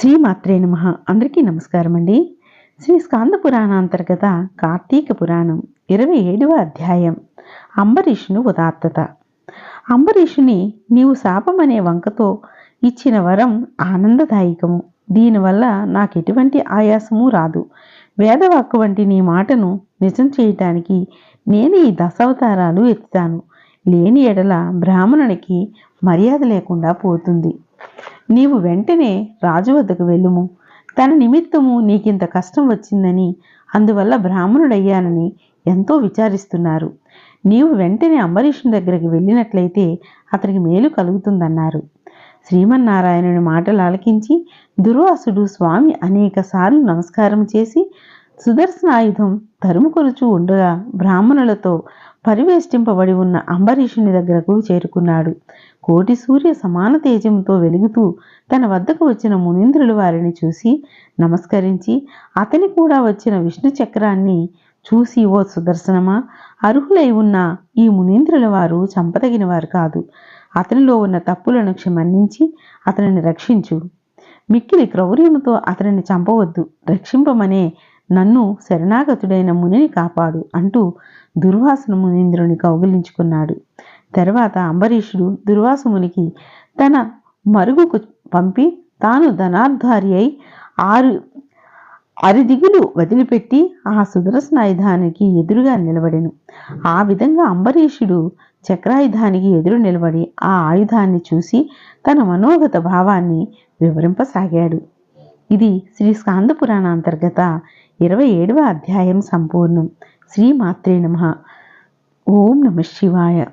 శ్రీ మాత్రే నమ. అందరికీ నమస్కారం అండి. శ్రీ స్కాంద పురాణాంతర్గత కార్తీక పురాణం ఇరవై ఏడవ అధ్యాయం. అంబరీషుని ఉదాత్తత. అంబరీషుని నీవు శాపం అనే వంకతో ఇచ్చిన వరం ఆనందదాయకము. దీనివల్ల నాకు ఎటువంటి ఆయాసము రాదు. వేదవాక్కు వంటి నీ మాటను నిజం చేయటానికి నేను ఈ దశావతారాలు ఎత్తుతాను. లేని ఎడల బ్రాహ్మణునికి మర్యాద లేకుండా పోతుంది. నీవు వెంటనే రాజు వద్దకు వెళ్ళుము. తన నిమిత్తము నీకింత కష్టం వచ్చిందని అందువల్ల బ్రాహ్మణుడయ్యానని ఎంతో విచారిస్తున్నారు. నీవు వెంటనే అంబరీషుని దగ్గరికి వెళ్ళినట్లయితే అతనికి మేలు కలుగుతుందన్నారు. శ్రీమన్నారాయణుని మాటలు ఆలకించి దుర్వాసుడు స్వామి అనేకసార్లు నమస్కారం చేసి సుదర్శనాయుధం తరుముకొనుచూ ఉండగా బ్రాహ్మణులతో పరివేష్టింపబడి ఉన్న అంబరీషుని దగ్గరకు చేరుకున్నాడు. కోటి సూర్య సమాన తేజంతో వెలుగుతూ తన వద్దకు వచ్చిన మునీంద్రులు వారిని చూసి నమస్కరించి అతని కూడా వచ్చిన విష్ణు చక్రాన్ని చూసి ఓ సుదర్శనమా అర్హులై ఉన్న ఈ మునీంద్రుల వారు చంపదగిన వారు కాదు. అతనిలో ఉన్న తప్పులను క్షమన్నించి అతనిని రక్షించు. మిక్కిలి క్రౌర్యముతో అతనిని చంపవద్దు. రక్షింపమనే నన్ను శరణాగతుడైన మునిని కాపాడు అంటూ దుర్వాసన మునీంద్రుని కౌగిలించుకున్నాడు. తర్వాత అంబరీషుడు దుర్వాసమునికి తన మరుగుకు పంపి తాను ధనార్ధారి అయి ఆరు అరిదిగులు వదిలిపెట్టి ఆ సుదర్శనాయుధానికి ఎదురుగా నిలబడెను. ఆ విధంగా అంబరీషుడు చక్రాయుధానికి ఎదురు నిలబడి ఆ ఆయుధాన్ని చూసి తన మనోగత భావాన్ని వివరింపసాగాడు. ఇది శ్రీ స్కాంద పురాణ అంతర్గత ఇరవై ఏడవ అధ్యాయం సంపూర్ణం. శ్రీ మాత్రే నమ. ఓం నమ శివాయ.